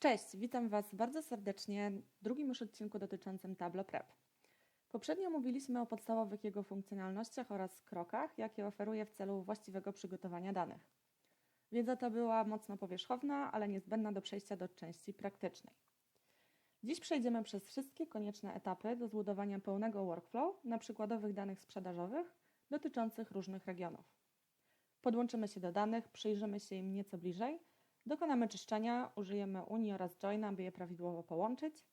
Cześć, witam Was bardzo serdecznie w drugim już odcinku dotyczącym Tableau Prep. Poprzednio mówiliśmy o podstawowych jego funkcjonalnościach oraz krokach, jakie oferuje w celu właściwego przygotowania danych. Wiedza ta była mocno powierzchowna, ale niezbędna do przejścia do części praktycznej. Dziś przejdziemy przez wszystkie konieczne etapy do zbudowania pełnego workflow na przykładowych danych sprzedażowych dotyczących różnych regionów. Podłączymy się do danych, przyjrzymy się im nieco bliżej – Dokonamy czyszczenia, użyjemy Unii oraz Joina, by je prawidłowo połączyć.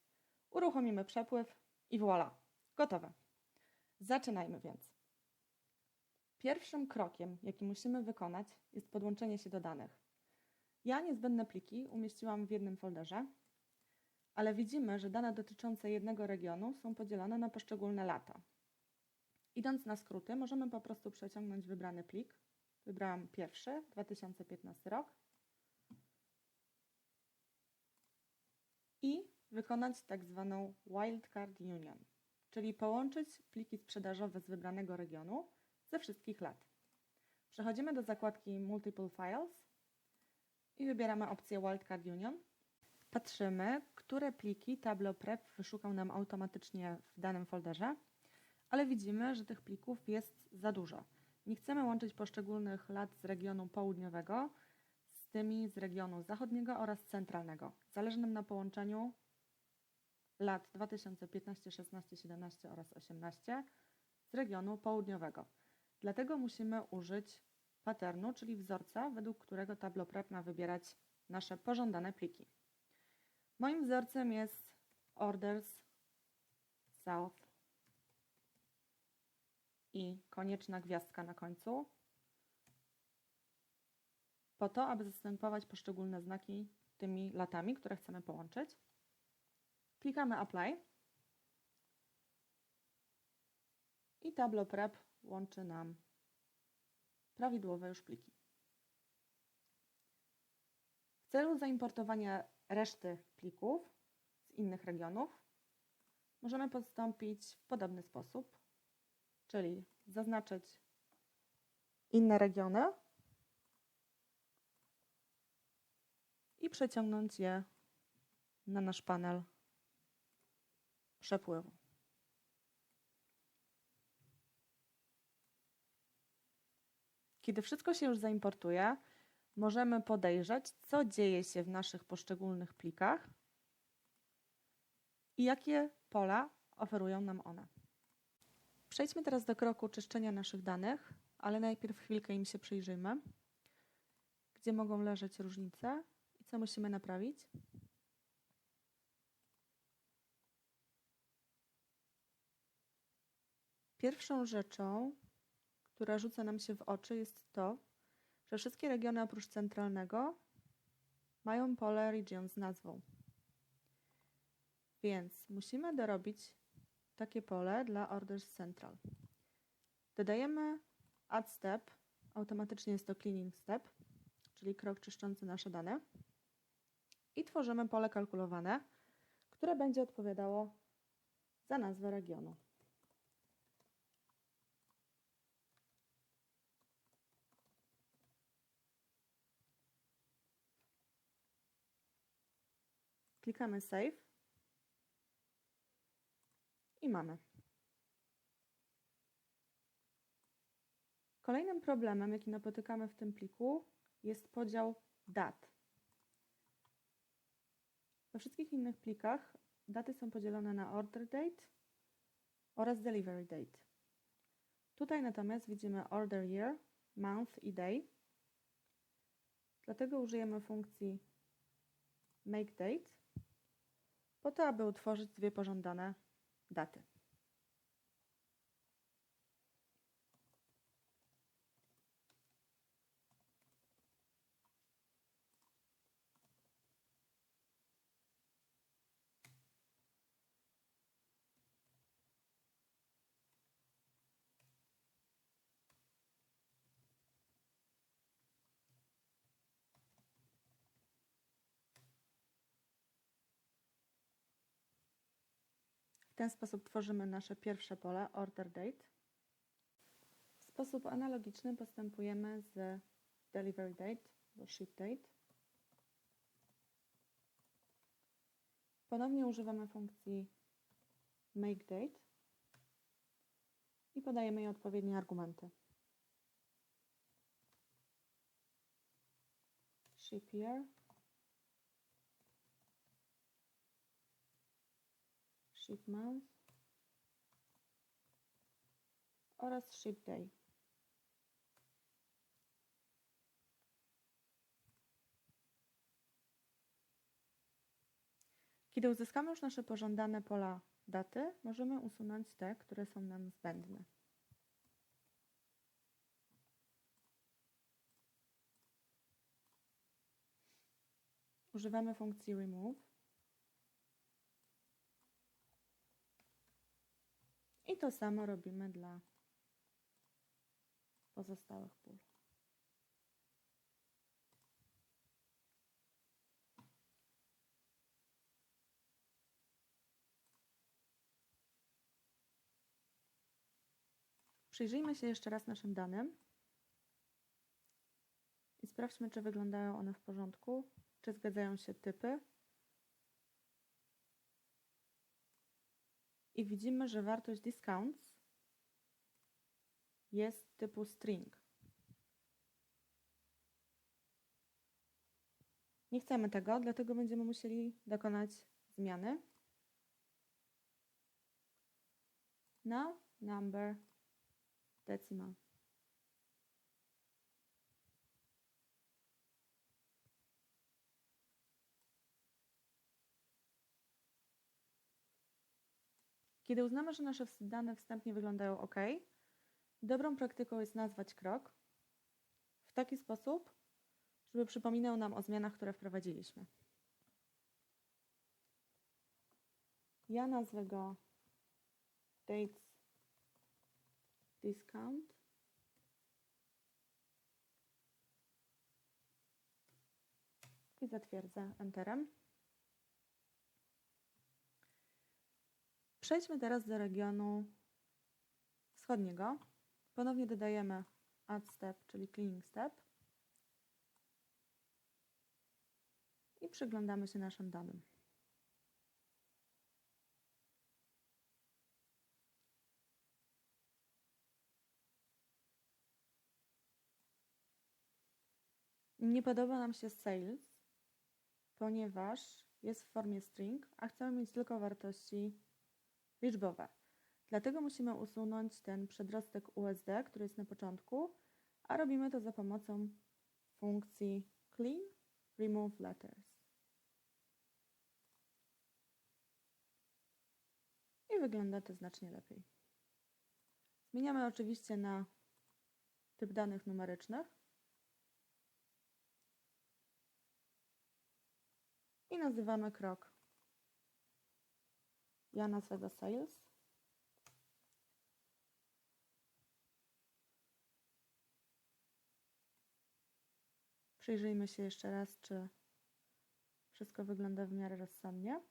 Uruchomimy przepływ i voilà, gotowe. Zaczynajmy więc. Pierwszym krokiem, jaki musimy wykonać, jest podłączenie się do danych. Ja niezbędne pliki umieściłam w jednym folderze, ale widzimy, że dane dotyczące jednego regionu są podzielone na poszczególne lata. Idąc na skróty, możemy po prostu przeciągnąć wybrany plik. Wybrałam pierwszy, 2015 rok i wykonać tak zwaną wildcard union, czyli połączyć pliki sprzedażowe z wybranego regionu ze wszystkich lat. Przechodzimy do zakładki Multiple Files i wybieramy opcję Wildcard Union. Patrzymy, które pliki Tableau Prep wyszukał nam automatycznie w danym folderze, ale widzimy, że tych plików jest za dużo. Nie chcemy łączyć poszczególnych lat z regionu południowego, tymi z regionu zachodniego oraz centralnego. Zależy nam na połączeniu lat 2015, 16, 17 oraz 18 z regionu południowego. Dlatego musimy użyć patternu, czyli wzorca, według którego Tableau Prep ma wybierać nasze pożądane pliki. Moim wzorcem jest orders south i konieczna gwiazdka na końcu, po to, aby zastępować poszczególne znaki tymi latami, które chcemy połączyć. Klikamy Apply i Tableau Prep łączy nam prawidłowe już pliki. W celu zaimportowania reszty plików z innych regionów możemy postąpić w podobny sposób, czyli zaznaczyć inne regiony i przeciągnąć je na nasz panel przepływu. Kiedy wszystko się już zaimportuje, możemy podejrzeć, co dzieje się w naszych poszczególnych plikach i jakie pola oferują nam one. Przejdźmy teraz do kroku czyszczenia naszych danych, ale najpierw chwilkę im się przyjrzyjmy, gdzie mogą leżeć różnice co musimy naprawić? Pierwszą rzeczą, która rzuca nam się w oczy, jest to, że wszystkie regiony oprócz centralnego mają pole region z nazwą. Więc musimy dorobić takie pole dla orders central. Dodajemy add step, automatycznie jest to cleaning step, czyli krok czyszczący nasze dane i tworzymy pole kalkulowane, które będzie odpowiadało za nazwę regionu. Klikamy Save i mamy. Kolejnym problemem, jaki napotykamy w tym pliku, jest podział dat. We wszystkich innych plikach daty są podzielone na order date oraz delivery date. Tutaj natomiast widzimy order year, month i day. Dlatego użyjemy funkcji make date po to, aby utworzyć dwie pożądane daty. Ten sposób tworzymy nasze pierwsze pole order date. W sposób analogiczny postępujemy z delivery date, bo ship date. Ponownie używamy funkcji makeDate i podajemy jej odpowiednie argumenty. Ship year, ship month oraz ship day. Kiedy uzyskamy już nasze pożądane pola daty, możemy usunąć te, które są nam zbędne. Używamy funkcji remove. I to samo robimy dla pozostałych pól. Przyjrzyjmy się jeszcze raz naszym danym i sprawdźmy, czy wyglądają one w porządku, czy zgadzają się typy. I widzimy, że wartość discounts jest typu string. Nie chcemy tego, dlatego będziemy musieli dokonać zmiany na number decimal. Kiedy uznamy, że nasze dane wstępnie wyglądają ok, dobrą praktyką jest nazwać krok w taki sposób, żeby przypominał nam o zmianach, które wprowadziliśmy. Ja nazwę go dates discount. I zatwierdzę Enterem. Przejdźmy teraz do regionu wschodniego. Ponownie dodajemy add step, czyli cleaning step. I przyglądamy się naszym danym. Nie podoba nam się sales, ponieważ jest w formie string, a chcemy mieć tylko wartości liczbowe. Dlatego musimy usunąć ten przedrostek USD, który jest na początku, a robimy to za pomocą funkcji clean remove letters. I wygląda to znacznie lepiej. Zmieniamy oczywiście na typ danych numerycznych. I nazywamy krok. Ja nazwę go sales. Przyjrzyjmy się jeszcze raz, czy wszystko wygląda w miarę rozsądnie.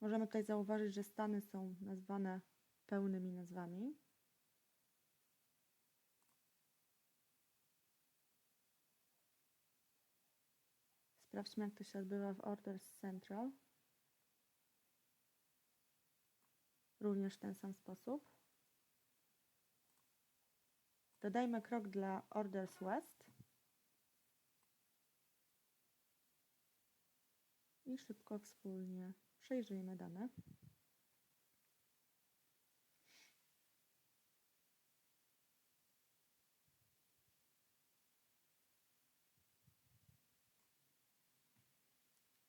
Możemy tutaj zauważyć, że stany są nazwane pełnymi nazwami. Sprawdźmy, jak to się odbywa w Orders Central. Również w ten sam sposób. Dodajmy krok dla Orders West. I szybko wspólnie przejrzyjmy dane.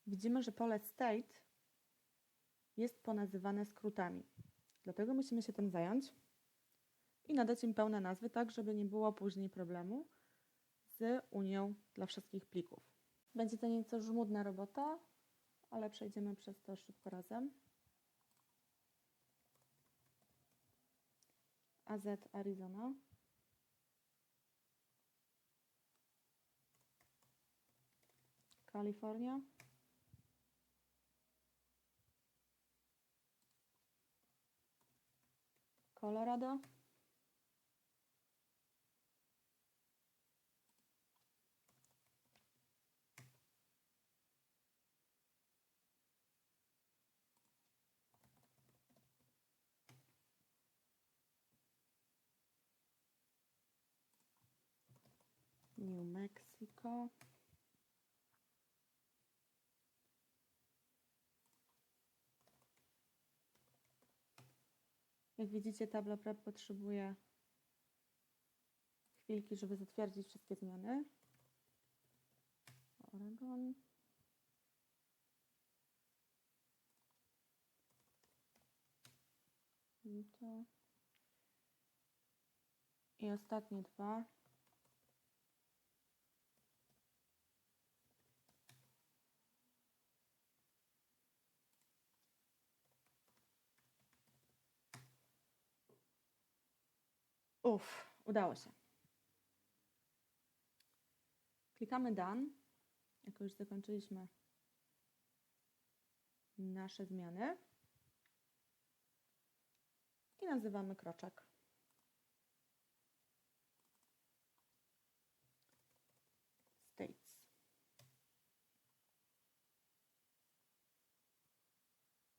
Widzimy, że pole state jest ponazywane skrótami. Dlatego musimy się tym zająć i nadać im pełne nazwy, tak żeby nie było później problemu z unią dla wszystkich plików. Będzie to nieco żmudna robota, ale przejdziemy przez to szybko razem. AZ Arizona. Kalifornia. Colorado. New Mexico. Jak widzicie, tabla prep potrzebuje chwilki, żeby zatwierdzić wszystkie zmiany. Oregon. Utah. I ostatnie dwa. Uff, udało się. Klikamy Done. Jako już zakończyliśmy nasze zmiany. I nazywamy kroczek. States.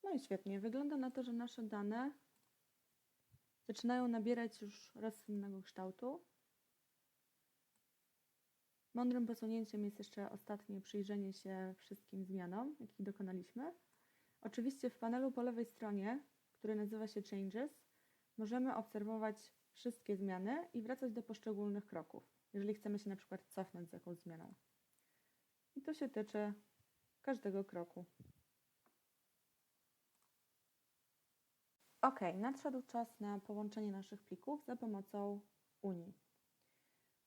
No i świetnie. Wygląda na to, że nasze dane zaczynają nabierać już rozsądnego kształtu. Mądrym posunięciem jest jeszcze ostatnie przyjrzenie się wszystkim zmianom, jakich dokonaliśmy. Oczywiście w panelu po lewej stronie, który nazywa się Changes, możemy obserwować wszystkie zmiany i wracać do poszczególnych kroków, jeżeli chcemy się na przykład cofnąć z jakąś zmianą. I to się tyczy każdego kroku. Ok, nadszedł czas na połączenie naszych plików za pomocą Unii.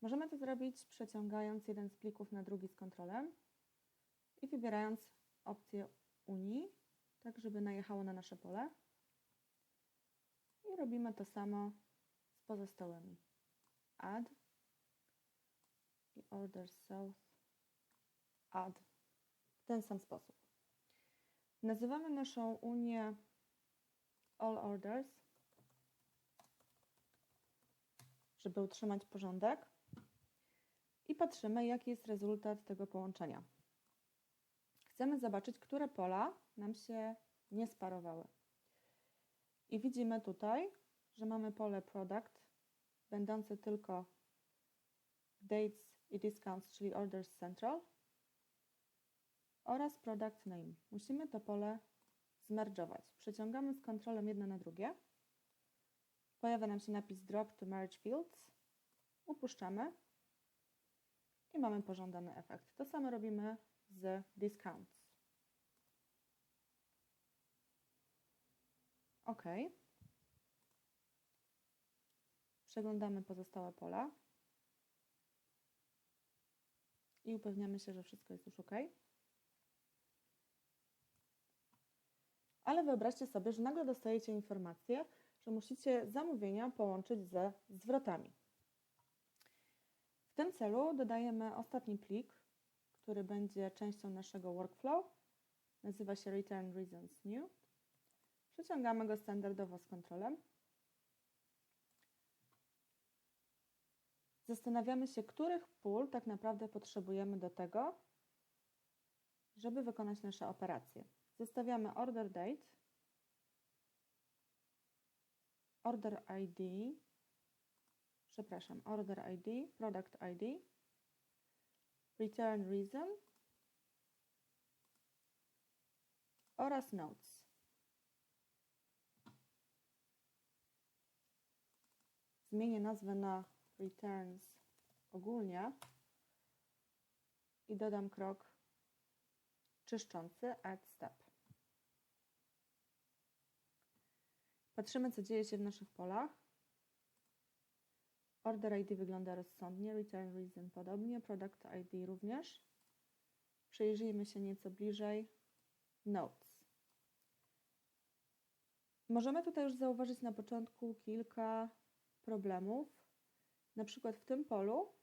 Możemy to zrobić przeciągając jeden z plików na drugi z kontrolem i wybierając opcję Unii, tak żeby najechało na nasze pole. I robimy to samo z pozostałymi. Add i Order South Add w ten sam sposób. Nazywamy naszą Unię All Orders, żeby utrzymać porządek i patrzymy, jaki jest rezultat tego połączenia. Chcemy zobaczyć, które pola nam się nie sparowały. I widzimy tutaj, że mamy pole product, będące tylko dates i discounts, czyli orders central oraz product name. Musimy to pole zmerdżować. Przeciągamy z kontrolem jedno na drugie. Pojawia nam się napis drop to merge fields. Upuszczamy i mamy pożądany efekt. To samo robimy z discounts. OK. Przeglądamy pozostałe pola i upewniamy się, że wszystko jest już OK. Ale wyobraźcie sobie, że nagle dostajecie informację, że musicie zamówienia połączyć ze zwrotami. W tym celu dodajemy ostatni plik, który będzie częścią naszego workflow. Nazywa się Return Reasons New. Przeciągamy go standardowo z kontrolem. Zastanawiamy się, których pól tak naprawdę potrzebujemy do tego, żeby wykonać nasze operacje. Zestawiamy order date, order ID, przepraszam, order ID, product ID, return reason oraz notes. Zmienię nazwę na returns ogólnie i dodam krok czyszczący add step. Patrzymy, co dzieje się w naszych polach. Order ID wygląda rozsądnie, Return Reason podobnie, Product ID również. Przyjrzyjmy się nieco bliżej. Notes. Możemy tutaj już zauważyć na początku kilka problemów. Na przykład w tym polu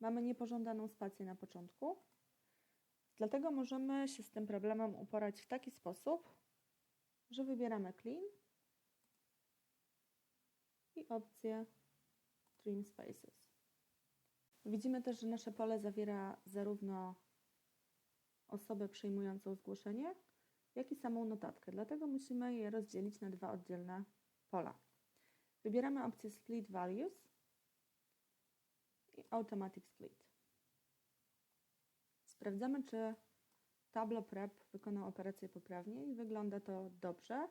mamy niepożądaną spację na początku. Dlatego możemy się z tym problemem uporać w taki sposób, że wybieramy Clean i opcję Trim Spaces. Widzimy też, że nasze pole zawiera zarówno osobę przyjmującą zgłoszenie, jak i samą notatkę. Dlatego musimy je rozdzielić na dwa oddzielne pola. Wybieramy opcję Split Values i Automatic Split. Sprawdzamy, czy Tableau Prep wykonał operację poprawnie i wygląda to dobrze.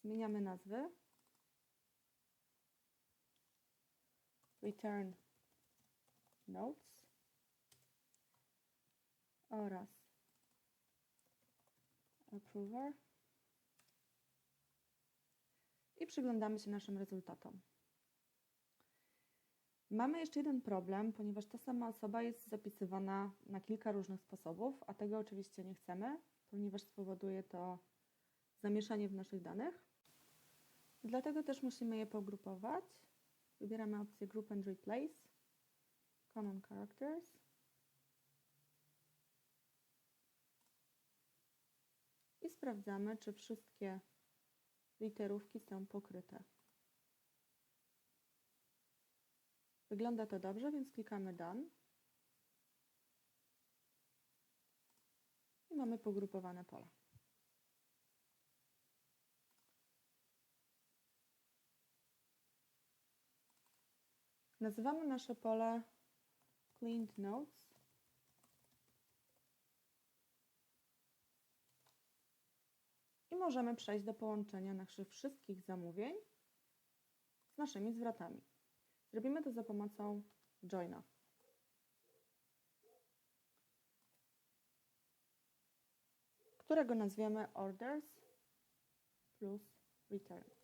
Zmieniamy nazwy. Return Notes oraz Approver i przyglądamy się naszym rezultatom. Mamy jeszcze jeden problem, ponieważ ta sama osoba jest zapisywana na kilka różnych sposobów, a tego oczywiście nie chcemy, ponieważ spowoduje to zamieszanie w naszych danych. Dlatego też musimy je pogrupować. Wybieramy opcję Group and Replace, Common Characters i sprawdzamy, czy wszystkie literówki są pokryte. Wygląda to dobrze, więc klikamy Done. I mamy pogrupowane pola. Nazywamy nasze pole Cleaned Notes. I możemy przejść do połączenia naszych wszystkich zamówień z naszymi zwrotami. Zrobimy to za pomocą joina. którego nazwiemy orders plus returns.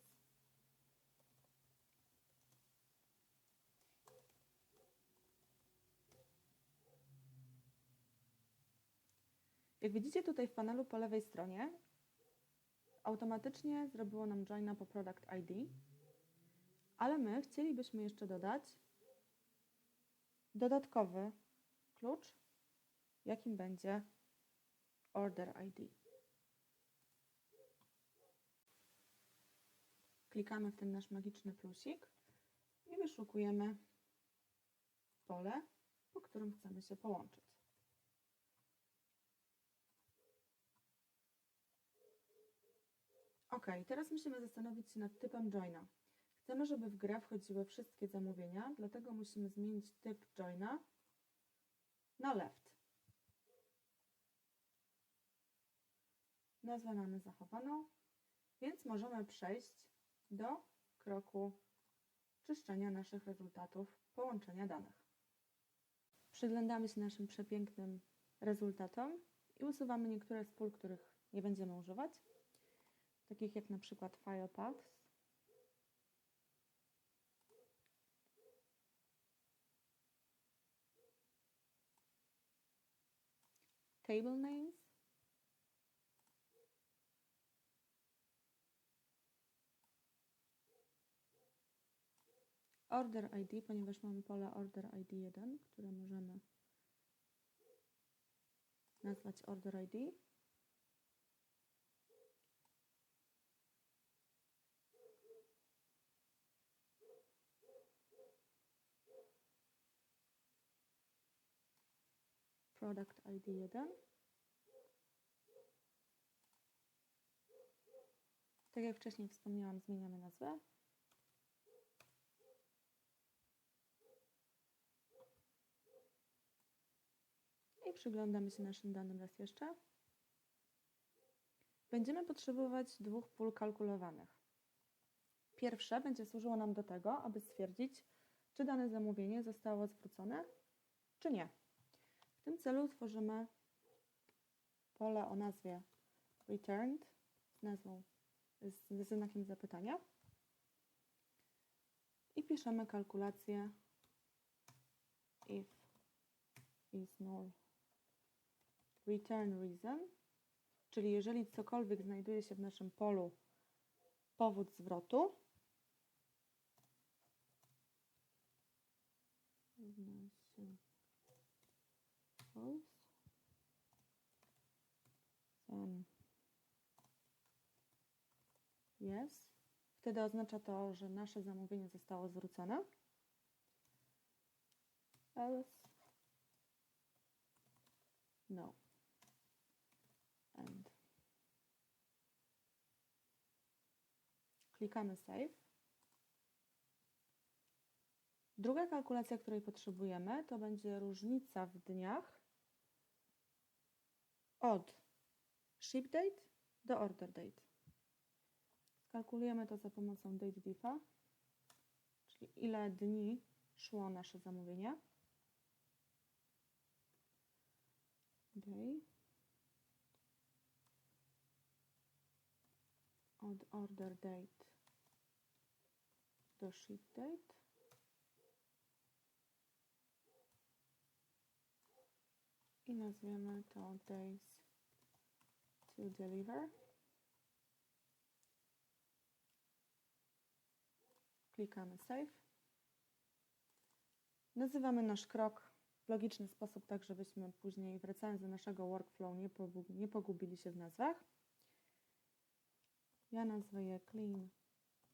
Jak widzicie tutaj w panelu po lewej stronie, automatycznie zrobiło nam joina po product ID, ale my chcielibyśmy jeszcze dodać dodatkowy klucz, jakim będzie order ID. Klikamy w ten nasz magiczny plusik i wyszukujemy pole, po którym chcemy się połączyć. Ok, teraz musimy zastanowić się nad typem joina. Chcemy, żeby w grę wchodziły wszystkie zamówienia, dlatego musimy zmienić typ joina na left. Nazwę mamy zachowaną, więc możemy przejść do kroku czyszczenia naszych rezultatów połączenia danych. Przyglądamy się naszym przepięknym rezultatom i usuwamy niektóre z pól, których nie będziemy używać, takich jak na przykład file paths. Table names Order ID, ponieważ mamy pole Order ID 1, które możemy nazwać Order ID. Product ID 1. Tak jak wcześniej wspomniałam, zmieniamy nazwę. I przyglądamy się naszym danym raz jeszcze. Będziemy potrzebować dwóch pól kalkulowanych. Pierwsze będzie służyło nam do tego, aby stwierdzić, czy dane zamówienie zostało zwrócone, czy nie. W tym celu tworzymy pole o nazwie returned z nazwą z znakiem zapytania. I piszemy kalkulację if is null. Return reason, czyli jeżeli cokolwiek znajduje się w naszym polu powód zwrotu, false, then yes, wtedy oznacza to, że nasze zamówienie zostało zwrócone. Else, no. End. Klikamy Save. Druga kalkulacja, której potrzebujemy, to będzie różnica w dniach od ship date do order date. Skalkulujemy to za pomocą date diffa, czyli ile dni szło nasze zamówienie. Day od order date do ship date. I nazwiemy to days to deliver. Klikamy save. Nazywamy nasz krok w logiczny sposób, tak żebyśmy później wracając do naszego workflow nie, pogu- nie pogubili się w nazwach. Ja nazwę je clean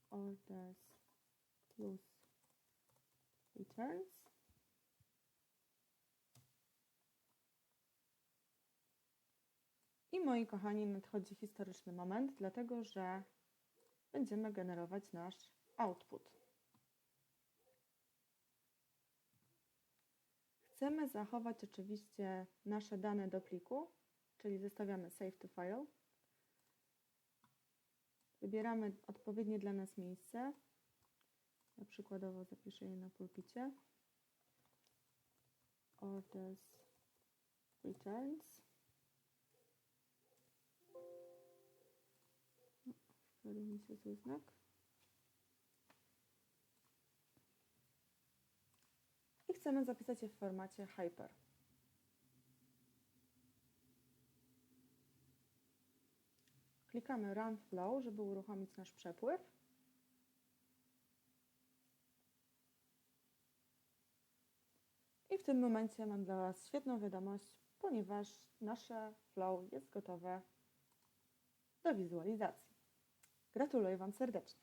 orders plus returns. I moi kochani, nadchodzi historyczny moment, dlatego że będziemy generować nasz output. Chcemy zachować oczywiście nasze dane do pliku, czyli zostawiamy save to file. Wybieramy odpowiednie dla nas miejsce. Ja przykładowo zapiszę je na pulpicie. Orders returns. Mi się zły znak. I chcemy zapisać je w formacie hyper. Klikamy Run Flow, żeby uruchomić nasz przepływ. I w tym momencie mam dla Was świetną wiadomość, ponieważ nasze flow jest gotowe do wizualizacji. Gratuluję Wam serdecznie.